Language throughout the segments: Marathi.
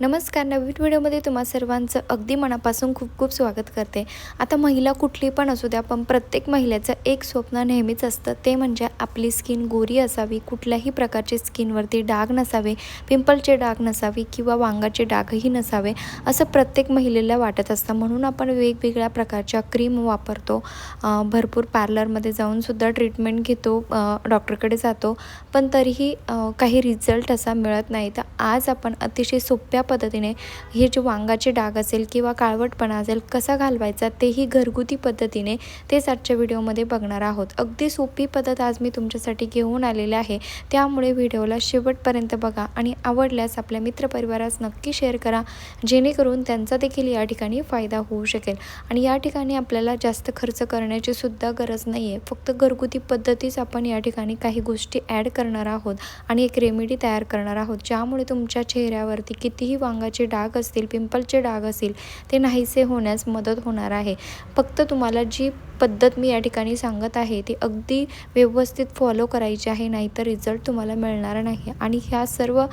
नमस्कार नवीन व्हिडिओमध्ये तुम्हा सर्वांचं अगदी मनापासून खूप खूप स्वागत करते. आता महिला कुठली पण असू द्या पण प्रत्येक महिलेचं एक स्वप्न नेहमीच असतं. ते म्हणजे आपली स्किन गोरी असावी कुठल्याही प्रकारचे स्किनवरती डाग नसावे पिंपलचे डाग नसावे किंवा वांगाचे डागही नसावे असं प्रत्येक महिलेला वाटत असतं. म्हणून आपण वेगवेगळ्या प्रकारच्या क्रीम वापरतो. भरपूर पार्लरमध्ये जाऊनसुद्धा ट्रीटमेंट घेतो डॉक्टरकडे जातो. पण तरीही काही रिझल्ट असा मिळत नाही. तर आज आपण अतिशय सोप्या पद्धतीने हे जे वांगाचे डाग असेल किंवा काळवटपणा असेल कसा घालवायचा तेही घरगुती पद्धतीने तेच आजच्या व्हिडिओमध्ये बघणार आहोत. अगदी सोपी पद्धत आज मी तुमच्यासाठी घेऊन आलेले आहे. त्यामुळे व्हिडिओला शेवटपर्यंत बघा आणि आवडल्यास आपल्या मित्रपरिवारास नक्की शेअर करा जेणेकरून त्यांचा देखील या ठिकाणी फायदा होऊ शकेल. आणि या ठिकाणी आपल्याला जास्त खर्च करण्याची सुद्धा गरज नाही आहे फक्त घरगुती पद्धतीच आपण या ठिकाणी काही गोष्टी ॲड करणार आहोत आणि एक रेमेडी तयार करणार आहोत ज्यामुळे तुमच्या चेहऱ्यावरती कितीही वांगाचे डाग असतील पिंपलचे डाग असतील ते नाहीसे होण्यास मदत होणार आहे. फक्त तुम्हाला जी पद्धत मी या ठिकाणी सांगत आहे ती अगदी व्यवस्थित फॉलो करायची आहे नाहीतर रिझल्ट तुम्हाला मिळणार नाही. आणि ह्या सर्व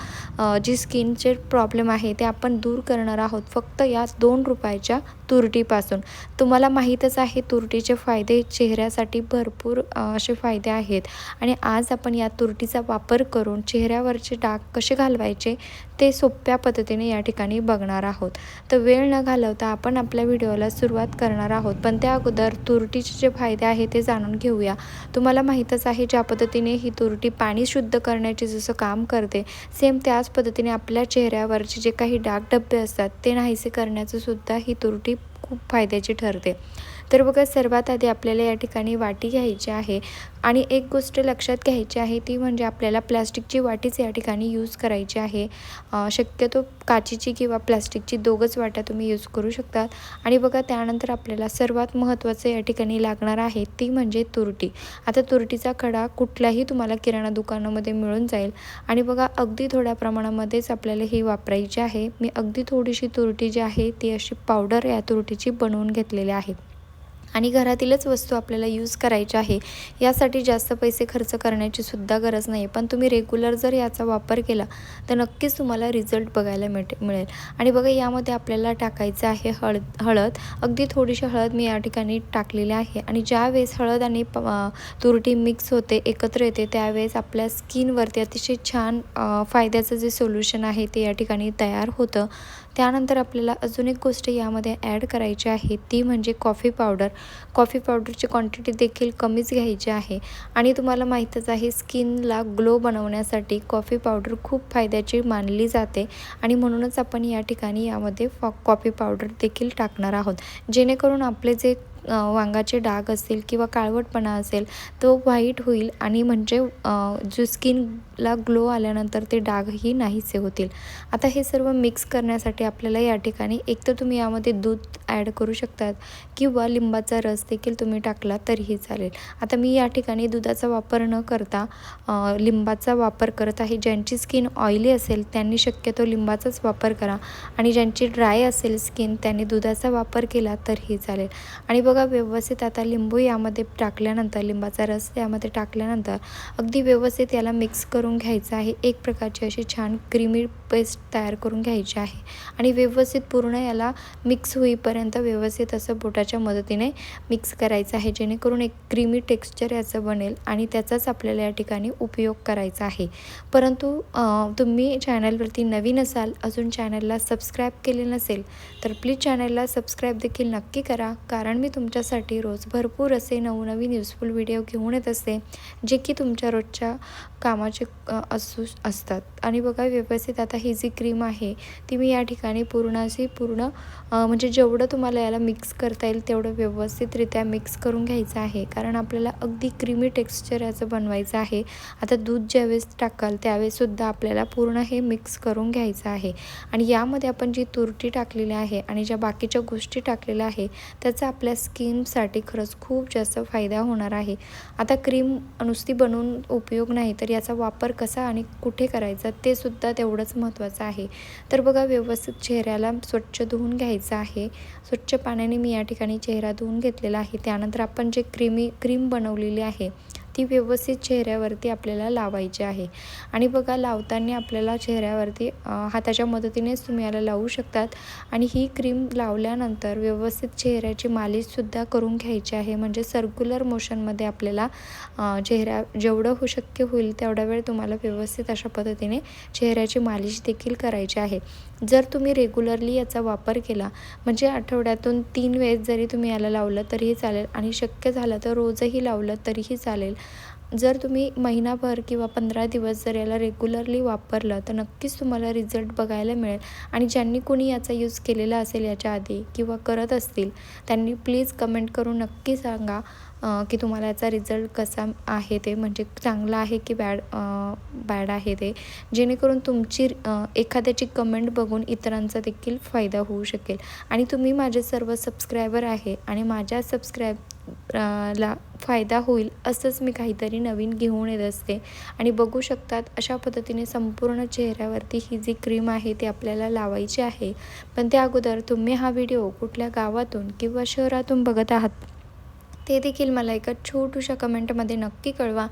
जी स्किनचे प्रॉब्लेम आहे ते आपण दूर करणार आहोत फक्त या दोन रुपयाच्या तुरटीपासून. तुम्हाला माहीतच आहे तुरटीचे फायदे चेहऱ्यासाठी भरपूर असे फायदे आहेत. आणि आज आपण या तुरटीचा वापर करून चेहऱ्यावरचे डाग कसे घालवायचे ते सोप्या पद्धतीने या ठिकाणी बघणार आहोत. तर वेळ न घालवता आपण आपल्या व्हिडिओला सुरुवात करणार आहोत. पण त्या अगोदर तुरटी तुरटीचे जे फायदे आहे ते जाणून घेऊया. तुम्हाला माहीतच आहे ज्या पद्धतीने ही तुरटी पाणी शुद्ध करण्याचे जसं काम करते सेम त्याच पद्धतीने आपल्या चेहऱ्यावरचे जे काही डाग डब्बे असतात ते नाहीसे करण्याचं सुद्धा ही तुरटी खूप फायद्याची ठरते. तर बघा सर्वात आधी आपल्याला या ठिकाणी वाटी घ्यायची आहे आणि एक गोष्ट लक्षात घ्यायची आहे ती म्हणजे आपल्याला प्लॅस्टिकची वाटीच या ठिकाणी यूज करायची आहे. शक्यतो काचीची किंवा प्लॅस्टिकची दोघंच वाट्या तुम्ही यूज करू शकतात आणि बघा त्यानंतर आपल्याला सर्वात महत्त्वाचं या ठिकाणी लागणार आहे ती म्हणजे तुरटी. आता तुरटीचा खडा कुठल्याही तुम्हाला किराणा दुकानामध्ये मिळून जाईल. आणि बघा अगदी थोड्या प्रमाणामध्येच आपल्याला ही वापरायची आहे. मी अगदी थोडीशी तुरटी जी आहे ती अशी पावडर या तुरटीची बनवून घेतलेली आहे. आणि घरातीलच वस्तू आपल्याला यूज करायची आहे. यासाठी जास्त पैसे खर्च करण्याची सुद्धा गरज नाही पण तुम्ही रेग्युलर जर याचा वापर केला तर नक्कीच तुम्हाला रिझल्ट बघायला मिळते मिळेल. आणि बघा यामध्ये आपल्याला टाकायचं आहे हळद हळद. अगदी थोडीशी हळद मी या ठिकाणी टाकलेली आहे. आणि ज्यावेळेस हळद आणि प तुरटी मिक्स होते एकत्र येते त्यावेळेस आपल्या स्किनवरती अतिशय छान फायद्याचं जे सोल्युशन आहे ते या ठिकाणी तयार होतं. त्यानंतर आपल्याला अजून एक गोष्ट यामध्ये ॲड करायची आहे. ती म्हणजे कॉफी पावडर कॉफी पावडरची क्वांटिटी देखील कमीच घ्यायची आहे. आणि तुम्हाला माहीतच आहे स्किनला ग्लो बनवण्यासाठी कॉफी पावडर खूप फायद्याची मानली जाते. आणि म्हणूनच आपण या ठिकाणी यामध्ये फॉ कॉफी पावडर देखील टाकणार आहोत. जेणेकरून आपले जे वांगाचे डाग असतील किंवा काळवटपणा असेल तो व्हाईट होईल आणि म्हणजे जो स्किनला ग्लो आल्यानंतर ते डागही नाहीसे होतील. आता हे सर्व मिक्स करण्यासाठी आपल्याला या ठिकाणी एक तर तुम्ही यामध्ये दूध ॲड करू शकतात किंवा लिंबाचा रस देखील तुम्ही टाकला तरीही चालेल. आता मी या ठिकाणी दुधाचा वापर न करता लिंबाचा वापर करत आहे. ज्यांची स्किन ऑइली असेल त्यांनी शक्यतो लिंबाचाच वापर करा आणि ज्यांची ड्राय असेल स्किन त्यांनी दुधाचा वापर केला तरीही चालेल. आणि बघा व्यवस्थित आता लिंबू यामध्ये टाकल्यानंतर लिंबाचा रस यामध्ये टाकल्यानंतर अगदी व्यवस्थित याला मिक्स करून घ्यायचं आहे. एक प्रकारची अशी छान क्रीमी पेस्ट तयार करून घ्यायची आहे आणि व्यवस्थित पूर्ण याला मिक्स होईपर्यंत व्यवस्थित असं बोटाच्या मदतीने मिक्स करायचं आहे जेणेकरून एक क्रीमी टेक्स्चर याचं बनेल आणि त्याचाच आपल्याला या ठिकाणी उपयोग करायचा आहे. परंतु तुम्ही चॅनलवरती नवीन असाल अजून चॅनलला सबस्क्राईब केले नसेल तर प्लीज चॅनलला सबस्क्राईब देखील नक्की करा कारण मी तुमच्यासाठी रोज भरपूर असे नवनवीन युजफुल व्हिडिओ घेऊन येत असते जे की तुमच्या रोजच्या कामाचे असू असतात. आणि बघा व्यवस्थित आता ही जी क्रीम आहे ती मी या ठिकाणी पूर्ण अशी पूर्ण म्हणजे जेवढं तुम्हाला याला मिक्स करता येईल तेवढं व्यवस्थितरित्या मिक्स करून घ्यायचं आहे. कारण आपल्याला अगदी क्रीमी टेक्स्चर याचं बनवायचं आहे. आता दूध ज्यावेळेस टाकाल त्यावेळेससुद्धा आपल्याला पूर्ण हे मिक्स करून घ्यायचं आहे. आणि यामध्ये आपण जी तुरटी टाकलेली आहे आणि ज्या बाकीच्या गोष्टी टाकलेल्या आहे त्याचा आपल्या स्किनसाठी खरंच खूप जास्त फायदा होणार आहे. आता क्रीम नुसती बनवून उपयोग नाही तर याचा वापर कसा आणि कुठे करायचा ते सुद्धा तेवढंच महत्त्वाचं आहे. तर बघा व्यवस्थित चेहऱ्याला स्वच्छ धुवून घ्यायचं आहे. स्वच्छ पाण्याने मी या ठिकाणी चेहरा धुवून घेतलेला आहे. त्यानंतर आपण जे क्रीमी क्रीम बनवलेली आहे ती व्यवस्थित चेहऱ्यावरती आपल्याला लावायची आहे. आणि बघा लावताना आपल्याला चेहऱ्यावरती हाताच्या मदतीनेच तुम्ही याला लावू शकतात. आणि ही क्रीम लावल्यानंतर व्यवस्थित चेहऱ्याची मालिशसुद्धा करून घ्यायची आहे. म्हणजे सर्क्युलर मोशनमध्ये आपल्याला चेहऱ्या जेवढं हो शक्य होईल तेवढा वेळ तुम्हाला व्यवस्थित अशा पद्धतीने चेहऱ्याची मालिश देखील करायची आहे. जर तुम्ही रेग्युलरली याचा वापर केला म्हणजे आठवड्यातून तीन वेळेस जरी तुम्ही याला लावलं तरीही चालेल आणि शक्य झालं तर रोजही लावलं तरीही चालेल. जर तुम्ही महिनाभर किंवा पंधरा दिवस जर याला रेग्युलरली वापरलं तर नक्कीच तुम्हाला रिझल्ट बघायला मिळेल. आणि ज्यांनी कोणी याचा यूज केलेला असेल याच्या आधी किंवा करत असतील त्यांनी प्लीज कमेंट करून नक्की सांगा की तुम्हाला याचा रिझल्ट कसा आहे ते. म्हणजे चांगला आहे की बॅड बॅड आहे ते. जेणेकरून तुमची एखाद्याची कमेंट बघून इतरांचा देखील फायदा होऊ शकेल. आणि तुम्ही माझे सर्व सबस्क्रायबर आहे आणि माझ्या सबस्क्राईब ला फायदा होईल असंच मी काहीतरी नवीन घेऊन येत असते. आणि बघू शकतात अशा पद्धतीने संपूर्ण चेहऱ्यावरती ही जी क्रीम आहे ती आपल्याला लावायची आहे. पण त्या अगोदर तुम्ही हा व्हिडिओ कुठल्या गावातून किंवा शहरातून बघत आहात? ते देखील मला एका छोटूशा कमेंटमध्ये नक्की कळवा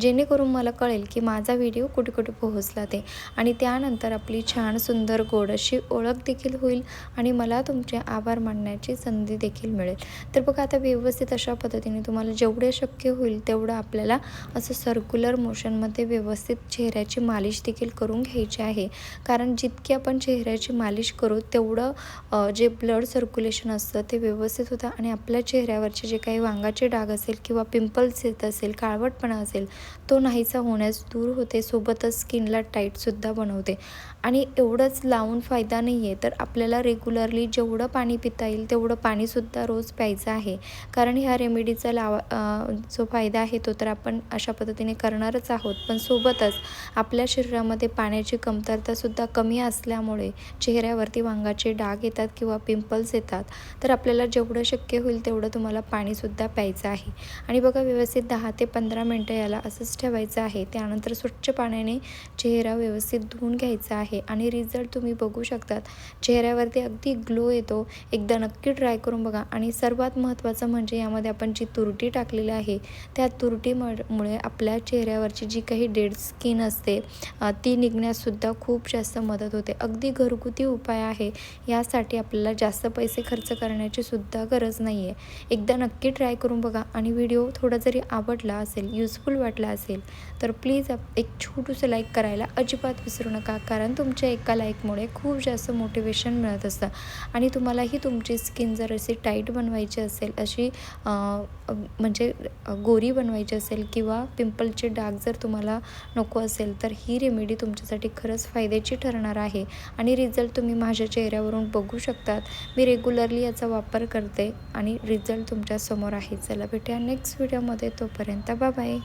जेणेकरून मला कळेल की माझा व्हिडिओ कुठे कुठे पोहोचला ते. आणि त्यानंतर आपली छान सुंदर गोड अशी ओळख देखील होईल आणि मला तुमचे आभार मानण्याची संधी देखील मिळेल. तर बघा आता व्यवस्थित अशा पद्धतीने तुम्हाला जेवढे शक्य होईल तेवढं आपल्याला असं सर्क्युलर मोशनमध्ये व्यवस्थित चेहऱ्याची मालिश देखील करून घ्यायची आहे. कारण जितकी आपण चेहऱ्याची मालिश करू तेवढं जे ब्लड सर्क्युलेशन असतं ते व्यवस्थित होतं आणि आपल्या चेहऱ्यावरचे जे काही अंगाचे डाग असेल किंवा पिंपल्स येत असेल काळवटपणा असेल तो नाहीसा होण्यास दूर होते. सोबतच स्किनला टाईटसुद्धा बनवते. आणि एवढंच लावून फायदा नाही आहे तर आपल्याला रेग्युलरली जेवढं पाणी पिता येईल तेवढं पाणीसुद्धा रोज प्यायचं आहे. कारण ह्या रेमेडीचा लावा जो फायदा आहे तो तर आपण अशा पद्धतीने करणारच आहोत. पण सोबतच आपल्या शरीरामध्ये पाण्याची कमतरतासुद्धा कमी असल्यामुळे चेहऱ्यावरती वांगाचे डाग येतात किंवा पिंपल्स येतात. तर आपल्याला जेवढं शक्य होईल तेवढं तुम्हाला पाणीसुद्धा प्यायचं आहे. आणि बघा व्यवस्थित दहा ते पंधरा मिनटं याला असंच ठेवायचं आहे. त्यानंतर स्वच्छ पाण्याने चेहरा व्यवस्थित धुवून घ्यायचा आहे. आहे आणि रिझल्ट तुम्ही बघू शकतात. चेहऱ्यावरती अगदी ग्लो येतो. एकदा नक्की ट्राय करून बघा. आणि सर्वात महत्त्वाचं म्हणजे यामध्ये आपण जी तुरटी टाकलेली आहे त्या तुरटीमुळे आपल्या चेहऱ्यावरची जी काही डेड स्किन असते ती निघण्याससुद्धा खूप जास्त मदत होते. अगदी घरगुती उपाय आहे यासाठी आपल्याला जास्त पैसे खर्च करण्याची सुद्धा गरज नाही आहे एकदा नक्की ट्राय करून बघा. आणि व्हिडिओ थोडा जरी आवडला असेल युजफुल वाटला असेल तर प्लीज एक छोटूसं लाईक करायला अजिबात विसरू नका. कारण तुमच्या एका लाईकमुळे खूप जास्त मोटिवेशन मिळत असतं. आणि तुम्हालाही तुमची स्किन जर अशी टाईट बनवायची असेल अशी म्हणजे गोरी बनवायची असेल किंवा पिंपलचे डाग जर तुम्हाला नको असेल तर ही रेमेडी तुमच्यासाठी खरंच फायद्याची ठरणार आहे. आणि रिझल्ट तुम्ही माझ्या चेहऱ्यावरून बघू शकतात. मी रेग्युलरली याचा वापर करते आणि रिझल्ट तुमच्यासमोर आहे. चला भेटूया नेक्स्ट व्हिडिओमध्ये. तोपर्यंत बाय.